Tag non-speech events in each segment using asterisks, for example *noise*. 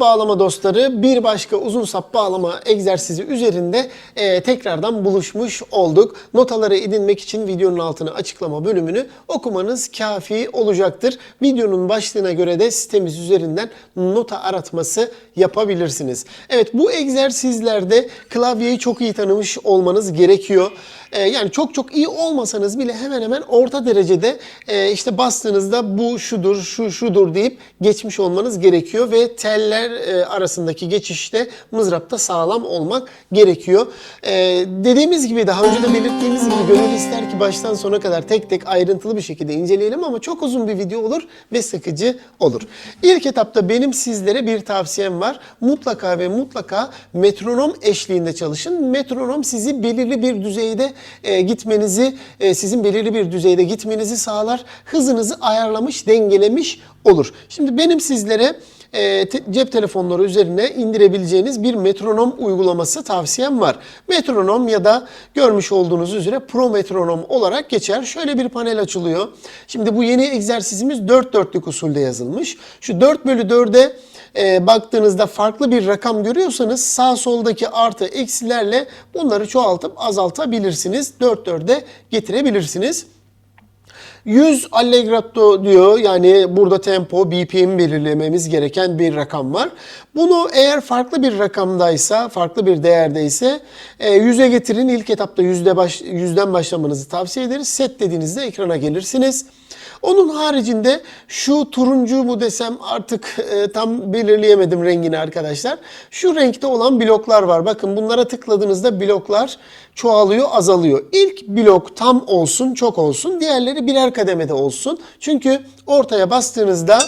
Bağlama dostları bir başka uzun sap bağlama egzersizi üzerinde e, tekrardan buluşmuş olduk. Notaları edinmek için videonun altına açıklama bölümünü okumanız kafi olacaktır. Videonun başlığına göre de sitemiz üzerinden nota aratması yapabilirsiniz. Evet bu egzersizlerde klavyeyi çok iyi tanımış olmanız gerekiyor. E, yani çok çok iyi olmasanız bile hemen hemen orta derecede e, işte bastığınızda bu şudur, şu şudur deyip geçmiş olmanız gerekiyor ve teller e, arasındaki geçişte mızrapta sağlam olmak gerekiyor. E, dediğimiz gibi daha önce de belirttiğimiz gibi gönül ister ki baştan sona kadar tek tek ayrıntılı bir şekilde inceleyelim ama çok uzun bir video olur ve sıkıcı olur. İlk etapta benim sizlere bir tavsiyem var. Mutlaka ve mutlaka metronom eşliğinde çalışın. Metronom sizi belirli bir düzeyde e, gitmenizi, sizin belirli bir düzeyde gitmenizi sağlar. Hızınızı ayarlamış, dengelemiş olur. Şimdi benim sizlere e, te- cep telefonları üzerine indirebileceğiniz bir metronom uygulaması tavsiyem var. Metronom ya da görmüş olduğunuz üzere Pro Metronom olarak geçer. Şöyle bir panel açılıyor. Şimdi bu yeni egzersizimiz 4 dörtlük usulde yazılmış. Şu 4 bölü 4'e e, baktığınızda farklı bir rakam görüyorsanız sağ soldaki artı eksilerle bunları çoğaltıp azaltabilirsiniz. 4 4'e getirebilirsiniz. 100 allegretto diyor yani burada tempo BPM belirlememiz gereken bir rakam var. Bunu eğer farklı bir rakamdaysa, farklı bir değerdeyse e, 100'e getirin. İlk etapta yüzde baş, yüzden başlamanızı tavsiye ederiz. Set dediğinizde ekrana gelirsiniz. Onun haricinde şu turuncu mu desem artık e, tam belirleyemedim rengini arkadaşlar. Şu renkte olan bloklar var. Bakın bunlara tıkladığınızda bloklar çoğalıyor, azalıyor. İlk blok tam olsun, çok olsun. Diğerleri birer kademede olsun. Çünkü ortaya bastığınızda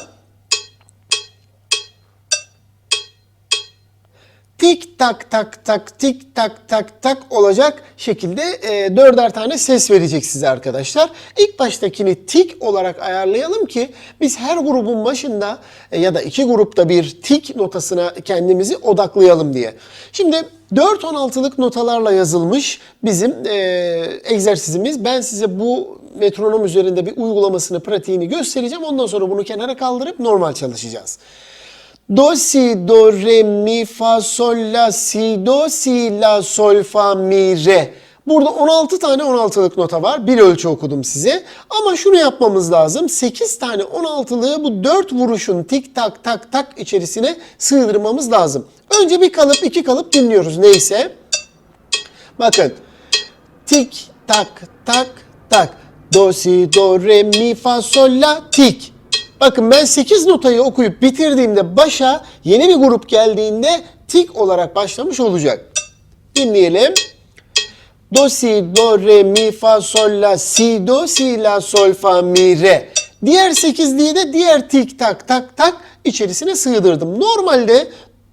tik tak tak tak tik tak tak tak olacak şekilde e, dörder tane ses verecek size arkadaşlar. İlk baştakini tik olarak ayarlayalım ki biz her grubun başında e, ya da iki grupta bir tik notasına kendimizi odaklayalım diye. Şimdi 4-16'lık notalarla yazılmış bizim e, egzersizimiz. Ben size bu metronom üzerinde bir uygulamasını, pratiğini göstereceğim. Ondan sonra bunu kenara kaldırıp normal çalışacağız. Do, si, do, re, mi, fa, sol, la, si, do, si, la, sol, fa, mi, re. Burada 16 tane 16'lık nota var. Bir ölçü okudum size. Ama şunu yapmamız lazım. 8 tane 16'lığı bu 4 vuruşun tik tak tak tak içerisine sığdırmamız lazım. Önce bir kalıp iki kalıp dinliyoruz neyse. Bakın. Tik tak tak tak. Do si do re mi fa sol la tik. Bakın ben 8 notayı okuyup bitirdiğimde başa yeni bir grup geldiğinde tik olarak başlamış olacak. Dinleyelim. Do si do re mi fa sol la si do si la sol fa mi re. Diğer sekizliği de diğer tik tak tak tak içerisine sığdırdım. Normalde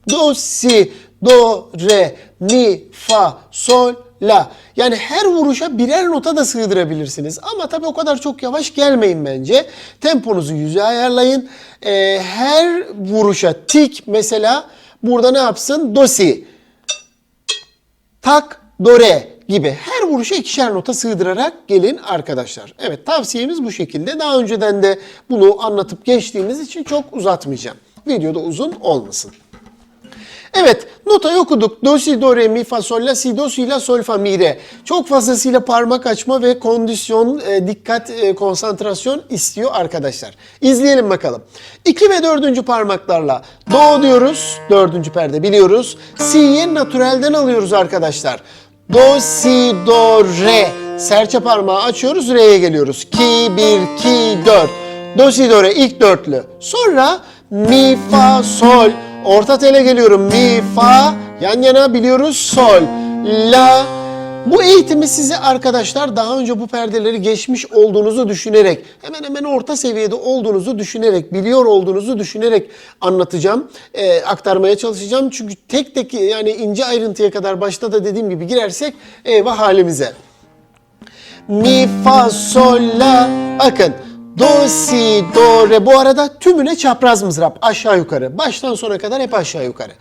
do si do re mi fa sol la. Yani her vuruşa birer nota da sığdırabilirsiniz. Ama tabii o kadar çok yavaş gelmeyin bence. Temponuzu yüze ayarlayın. Ee, her vuruşa tik mesela burada ne yapsın? Do si tak, do, re gibi her vuruşa ikişer nota sığdırarak gelin arkadaşlar. Evet tavsiyemiz bu şekilde. Daha önceden de bunu anlatıp geçtiğimiz için çok uzatmayacağım. Videoda uzun olmasın. Evet, notayı okuduk. Do, si, do, re, mi, fa, sol, la, si, do, si, la, sol, fa, mi, re. Çok fazlasıyla parmak açma ve kondisyon, e, dikkat, e, konsantrasyon istiyor arkadaşlar. İzleyelim bakalım. 2 ve 4. parmaklarla do diyoruz. 4. perde biliyoruz. Si'yi natürelden alıyoruz arkadaşlar. Do, si, do, re. Serçe parmağı açıyoruz, re'ye geliyoruz. Ki, 1, ki, 4. Do, si, do, re ilk dörtlü. Sonra mi, fa, sol. Orta tele geliyorum. Mi, fa, yan yana biliyoruz. Sol, la. Bu eğitimi size arkadaşlar daha önce bu perdeleri geçmiş olduğunuzu düşünerek, hemen hemen orta seviyede olduğunuzu düşünerek, biliyor olduğunuzu düşünerek anlatacağım, e, aktarmaya çalışacağım. Çünkü tek tek yani ince ayrıntıya kadar başta da dediğim gibi girersek eyvah halimize. Mi, fa, sol, la. Bakın. Do, si, do, re. Bu arada tümüne çapraz mızrap. Aşağı yukarı. Baştan sona kadar hep aşağı yukarı.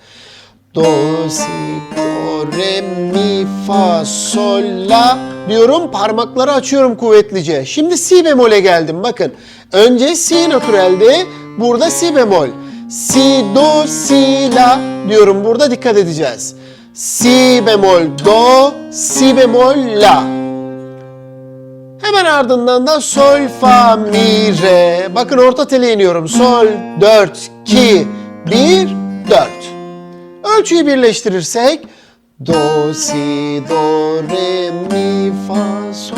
Do, si, do, re, mi, fa, sol, la diyorum. Parmakları açıyorum kuvvetlice. Şimdi si bemole geldim. Bakın. Önce si natüreldi. Burada si bemol. si, do, si, la diyorum. Burada dikkat edeceğiz. Si bemol, do, si bemol, la. Hemen ardından da sol, fa, mi, re. Bakın orta tele iniyorum. Sol, 4, 2, 1, 4. Ölçüyü birleştirirsek Do, si, do, re, mi, fa, sol,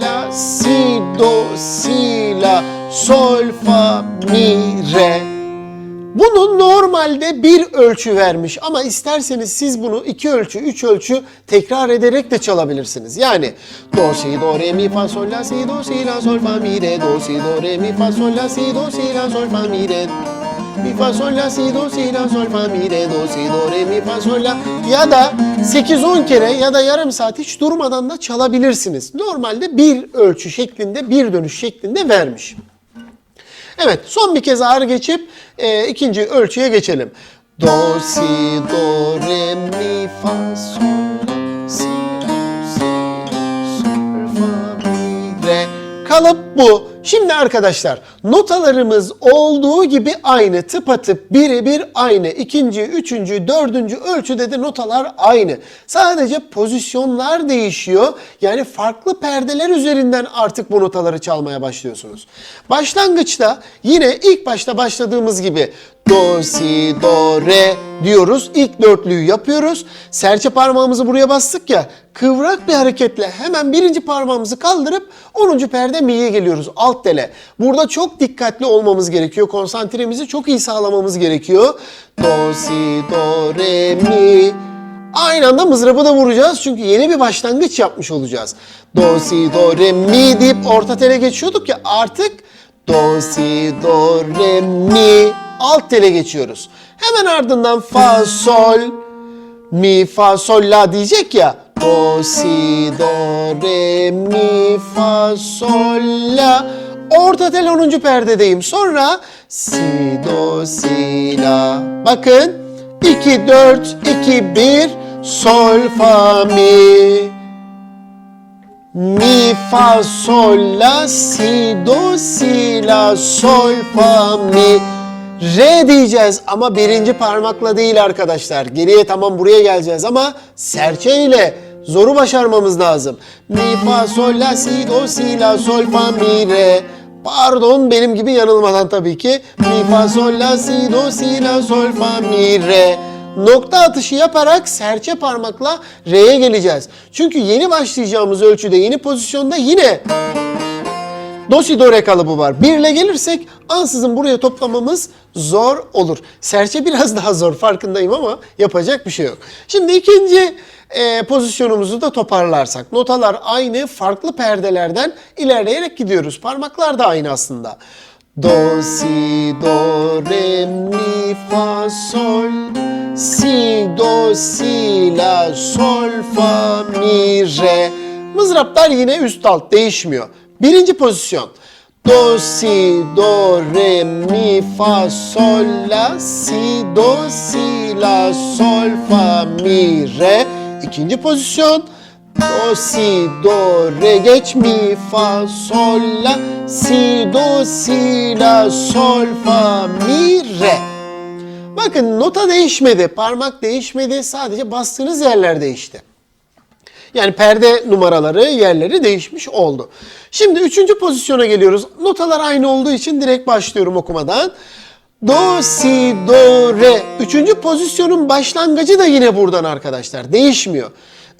la, si, do, si, la, sol, fa, mi, re. Bunu normalde bir ölçü vermiş ama isterseniz siz bunu iki ölçü, üç ölçü tekrar ederek de çalabilirsiniz. Yani do, si, do, re, mi, fa, sol, la, si, do, si, la, sol, fa, mi, re, do, si, do, re, mi, fa, sol, la, si, do, si, la, sol, fa, mi, re. Mi, fa, sol, la, si, do, si, la, sol, fa, mi, re, do, si, do, re, mi, fa, sol, la. Ya da 8-10 kere ya da yarım saat hiç durmadan da çalabilirsiniz. Normalde bir ölçü şeklinde, bir dönüş şeklinde vermiş. Evet, son bir kez ağır geçip e, ikinci ölçüye geçelim. Do, si, do, re, mi, fa, sol, Kalıp bu. Şimdi arkadaşlar notalarımız olduğu gibi aynı tıpatıp birebir aynı. İkinci, üçüncü, dördüncü ölçüde de notalar aynı. Sadece pozisyonlar değişiyor. Yani farklı perdeler üzerinden artık bu notaları çalmaya başlıyorsunuz. Başlangıçta yine ilk başta başladığımız gibi do, si, do, re diyoruz. İlk dörtlüyü yapıyoruz. Serçe parmağımızı buraya bastık ya. Kıvrak bir hareketle hemen birinci parmağımızı kaldırıp 10. perde mi'ye geliyoruz. Alt tele. Burada çok dikkatli olmamız gerekiyor. Konsantremizi çok iyi sağlamamız gerekiyor. Do, si, do, re, mi. Aynı anda mızrabı da vuracağız çünkü yeni bir başlangıç yapmış olacağız. Do, si, do, re, mi deyip orta tele geçiyorduk ya artık do, si, do, re, mi alt tele geçiyoruz. Hemen ardından fa, sol, mi, fa, sol, la diyecek ya. Do, si, do, re, mi, fa, sol, la. Orta tel 10. perdedeyim. Sonra si, do, si, la. Bakın 2, 4, 2, 1, sol, fa, mi. Mi, fa, sol, la, si, do, si, la, sol, fa, mi. Re diyeceğiz ama birinci parmakla değil arkadaşlar. Geriye tamam buraya geleceğiz ama serçe ile zoru başarmamız lazım. Mi, fa, sol, la, si, do, si, la, sol, fa, mi, re. Pardon benim gibi yanılmadan tabii ki. Mi, fa, sol, la, si, do, si, la, sol, fa, mi, re. Nokta atışı yaparak serçe parmakla re'ye geleceğiz. Çünkü yeni başlayacağımız ölçüde, yeni pozisyonda yine do si do re kalıbı var. Birle gelirsek ansızın buraya toplamamız zor olur. Serçe biraz daha zor farkındayım ama yapacak bir şey yok. Şimdi ikinci e, pozisyonumuzu da toparlarsak. Notalar aynı farklı perdelerden ilerleyerek gidiyoruz. Parmaklar da aynı aslında. Do, si, do, re, mi, fa, sol, si, do, si, la, sol, fa, mi, re. Mızraplar yine üst alt değişmiyor. Birinci pozisyon. Do, si, do, re, mi, fa, sol, la, si, do, si, la, sol, fa, mi, re. İkinci pozisyon. Do, si, do, re, geç, mi, fa, sol, la, si, do, si, la, sol, fa, mi, re. Bakın nota değişmedi, parmak değişmedi, sadece bastığınız yerler değişti. Yani perde numaraları, yerleri değişmiş oldu. Şimdi üçüncü pozisyona geliyoruz. Notalar aynı olduğu için direkt başlıyorum okumadan. Do, si, do, re. Üçüncü pozisyonun başlangıcı da yine buradan arkadaşlar. Değişmiyor.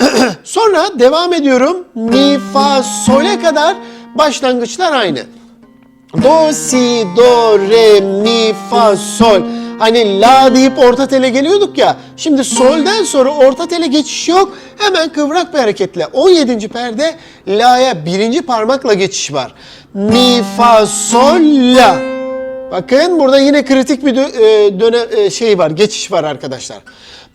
*clears throat* Sonra devam ediyorum. Mi, fa, sol'e kadar başlangıçlar aynı. Do, si, do, re, mi, fa, sol. Hani la deyip orta tele geliyorduk ya. Şimdi solden sonra orta tele geçiş yok. Hemen kıvrak bir hareketle 17. perde la'ya birinci parmakla geçiş var. Mi, fa, sol, la. Bakın burada yine kritik bir e, dönem e, şey var, geçiş var arkadaşlar.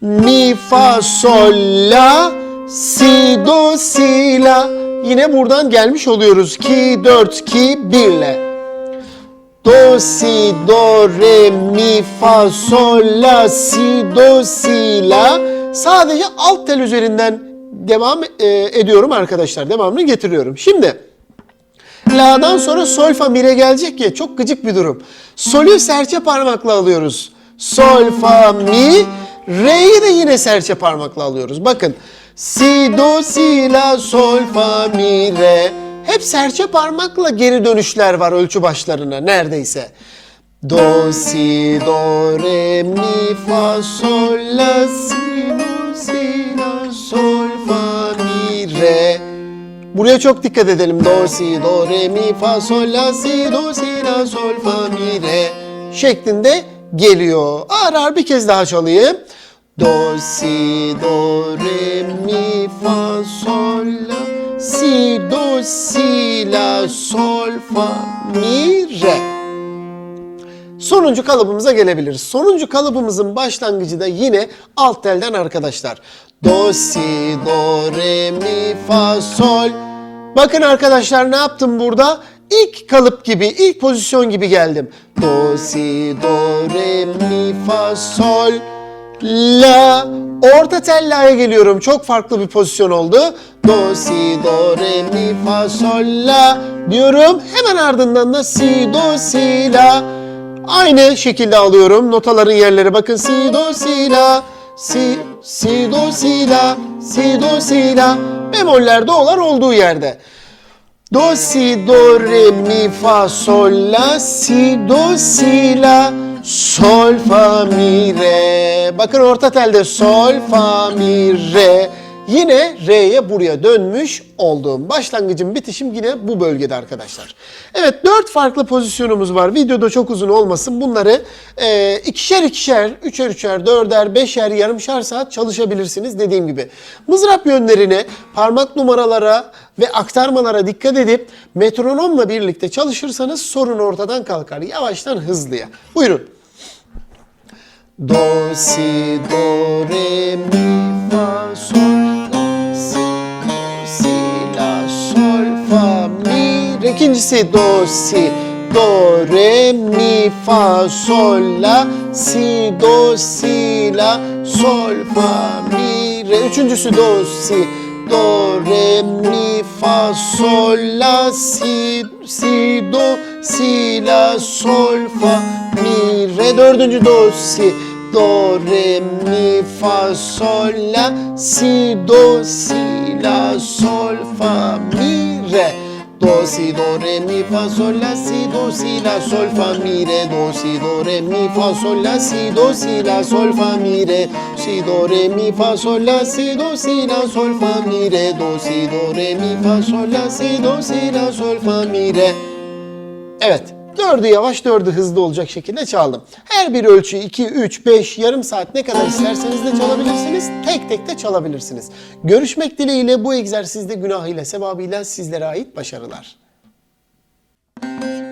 Mi, fa, sol, la, si, do, si, la. Yine buradan gelmiş oluyoruz. Ki 4, ki 1 ile. Do, si, do, re, mi, fa, sol, la, si, do, si, la. Sadece alt tel üzerinden devam e, ediyorum arkadaşlar. Devamını getiriyorum. Şimdi La'dan sonra sol fa mi'ye gelecek ya çok gıcık bir durum. Solü serçe parmakla alıyoruz. sol, fa, mi. Re'yi de yine serçe parmakla alıyoruz. Bakın. Si, do, si, la, sol, fa, mi, re. Hep serçe parmakla geri dönüşler var ölçü başlarına neredeyse. Do, si, do, re, mi, fa, sol, la, si, do, si, la, sol, fa, mi, re. Buraya çok dikkat edelim. Do, si, do, re, mi, fa, sol, la, si, do, si, la, sol, fa, mi, re şeklinde geliyor. Ağır ağır bir kez daha çalayım. Do, si, do, re, mi, fa, sol, la, si, do, si, la, sol, fa, mi, re. Sonuncu kalıbımıza gelebiliriz. Sonuncu kalıbımızın başlangıcı da yine alt telden arkadaşlar. Do, si, do, re, mi, fa, sol. Bakın arkadaşlar ne yaptım burada? İlk kalıp gibi, ilk pozisyon gibi geldim. Do, si, do, re, mi, fa, sol, la. Orta tel la'ya geliyorum. Çok farklı bir pozisyon oldu. Do, si, do, re, mi, fa, sol, la diyorum. Hemen ardından da si, do, si, la. Aynı şekilde alıyorum. Notaların yerleri bakın. Si, do, si, la. Si, si, do, si, la. Si, do, si, la. Bemoller do'lar olduğu yerde. Do, si, do, re, mi, fa, sol, la, si, do, si, la, sol, fa, mi, re. Bakın orta telde sol, fa, mi, re. Yine re'ye buraya dönmüş oldum. Başlangıcım bitişim yine bu bölgede arkadaşlar. Evet dört farklı pozisyonumuz var. Videoda çok uzun olmasın. Bunları e, ikişer ikişer, üçer üçer, dörder, beşer, yarımşar saat çalışabilirsiniz dediğim gibi. Mızrap yönlerine, parmak numaralara ve aktarmalara dikkat edip metronomla birlikte çalışırsanız sorun ortadan kalkar. Yavaştan hızlıya. Buyurun. Do, si, do, re, mi, fa, sol, İkincisi do, si, do, re, mi, fa, sol, la, si, do, si, la, sol, fa, mi, re. Üçüncüsü do, si, do, re, mi, fa, sol, la, si, si, do, si, la, sol, fa, mi, re. Dördüncü do, si, do, re, mi, fa, sol, la, si, do, si, la, sol, fa, mi, si, do, re, mi, fa, sol, la, si, do, si, la, sol, fa, mi, re. Do, si, do, re, mi, fa, sol, la, si, do, si, la, sol, fa, mi, re. Si, do, re, mi, fa, sol, la, si, do, si, la, sol, fa, mi, re. Do, si, do, re, mi, fa, sol, la, si, do, si, la, sol, fa, mi, re. Evet. Dördü yavaş, dördü hızlı olacak şekilde çaldım. Her bir ölçü 2, 3, 5, yarım saat ne kadar isterseniz de çalabilirsiniz. Tek tek de çalabilirsiniz. Görüşmek dileğiyle bu egzersizde günahıyla, sevabıyla sizlere ait başarılar. Música